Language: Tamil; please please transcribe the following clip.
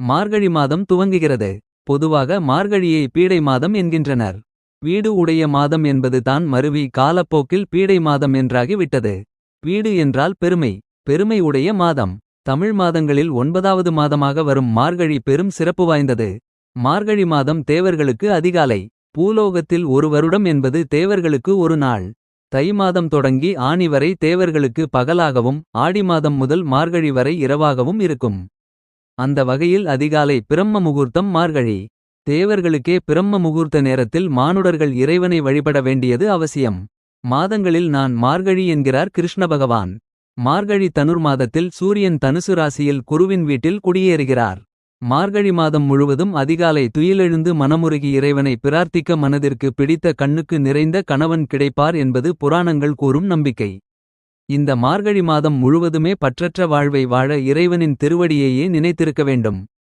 மார்கழி மாதம் துவங்குகிறது. பொதுவாக மார்கழியை பீடை மாதம் என்கின்றனர். வீடு உடைய மாதம் என்பது தான் மருவி காலப்போக்கில் பீடை மாதம் என்றாகி விட்டது. வீடு என்றால் பெருமை பெருமை உடைய மாதம். தமிழ் மாதங்களில் ஒன்பதாவது மாதமாக வரும் மார்கழி பெரும் சிறப்பு வாய்ந்தது. மார்கழி மாதம் தேவர்களுக்கு அதிகாலை. பூலோகத்தில் ஒரு வருடம் என்பது தேவர்களுக்கு ஒரு நாள். தை மாதம் தொடங்கி ஆணி வரை தேவர்களுக்கு பகலாகவும். ஆடி மாதம் முதல் மார்கழி வரை இரவாகவும் இருக்கும். அந்த வகையில் அதிகாலை பிரம்ம முகூர்த்தம் மார்கழி. தேவர்களுக்கே பிரம்ம முகூர்த்த நேரத்தில் மானுடர்கள் இறைவனை வழிபட வேண்டியது அவசியம். மாதங்களில் நான் மார்கழி என்கிறார் கிருஷ்ண பகவான். மார்கழி தனுர் மாதத்தில் சூரியன் தனுசு ராசியில் குருவின் வீட்டில் குடியேறுகிறார். மார்கழி மாதம் முழுவதும் அதிகாலை துயிலெழுந்து மனமுருகி இறைவனை பிரார்த்திக்க மனதிற்கு பிடித்த கண்ணுக்கு நிறைந்த கணவன் கிடைப்பார் என்பது புராணங்கள் கூறும் நம்பிக்கை. இந்த மார்கழி மாதம் முழுவதுமே பற்றற்ற வாழ்வை வாழ இறைவனின் திருவடியையே நினைத்திருக்க வேண்டும்.